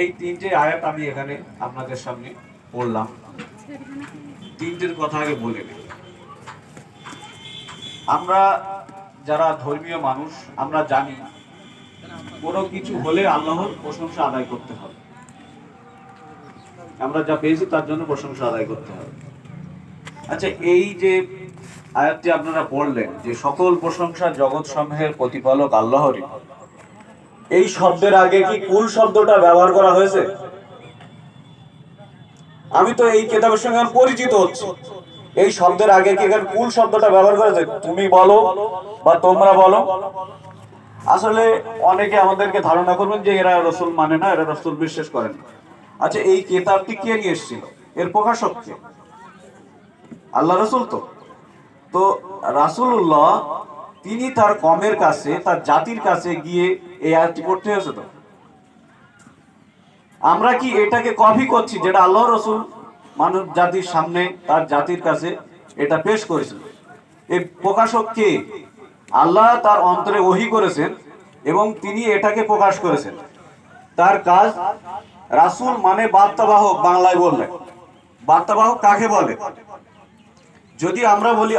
এই তিনটে আয়াত আমি এখানে আপনাদের সামনে পড়লাম। তিনটের কথা আগে বলে আমরা যারা ধর্মীয় মানুষ, আমরা জানি কোনো কিছু হলে আল্লাহর প্রশংসা আদায় করতে হবে। আমরা যা পেয়েছি তার জন্য প্রশংসা আদায় করতে হবে। আচ্ছা এই যে আয়াতটি আপনারা পড়লেন যে সকল প্রশংসা জগৎ সমূহের প্রতিপালক আল্লাহরই। এই শব্দের আগে কি কুল শব্দটা ব্যবহার করা হয়েছে? আমি তো এই কেতাবের সঙ্গে পরিচিত হচ্ছি। এই শব্দের আগে কি এখানে কুল শব্দটা ব্যবহার করা হয়েছে? তুমি বলো বা তোমরা বলো। আসলে অনেকে আমাদেরকে ধারণা করবেন যে এরা রসুল মানে না, এরা রসুল বিশ্বাস করেন আচ্ছা এই কেতাবটি কে নিয়ে এসেছিল এর প্রকাশক কে? আল্লাহ রসুল তো। তো রাসুল্লাহ তিনি তার কমের কাছে, তার জাতির কাছে গিয়ে এই আয়াতটি পড়তে হয়েছে তো? আমরা কি এটাকে কপি করছি, যেটা আল্লাহ রসুল মানব জাতির সামনে, তার জাতির কাছে এটা পেশ করেছিল? এই প্রকাশক কে? আল্লাহ তার অন্তরে ওহি করেছেন এবং তিনি এটাকে প্রকাশ করেছেন। তার কাজ রাসূল মানে বার্তাবাহক, বাংলায় বললেন বার্তাবাহক কাকে বলে? যদি আমরা বলি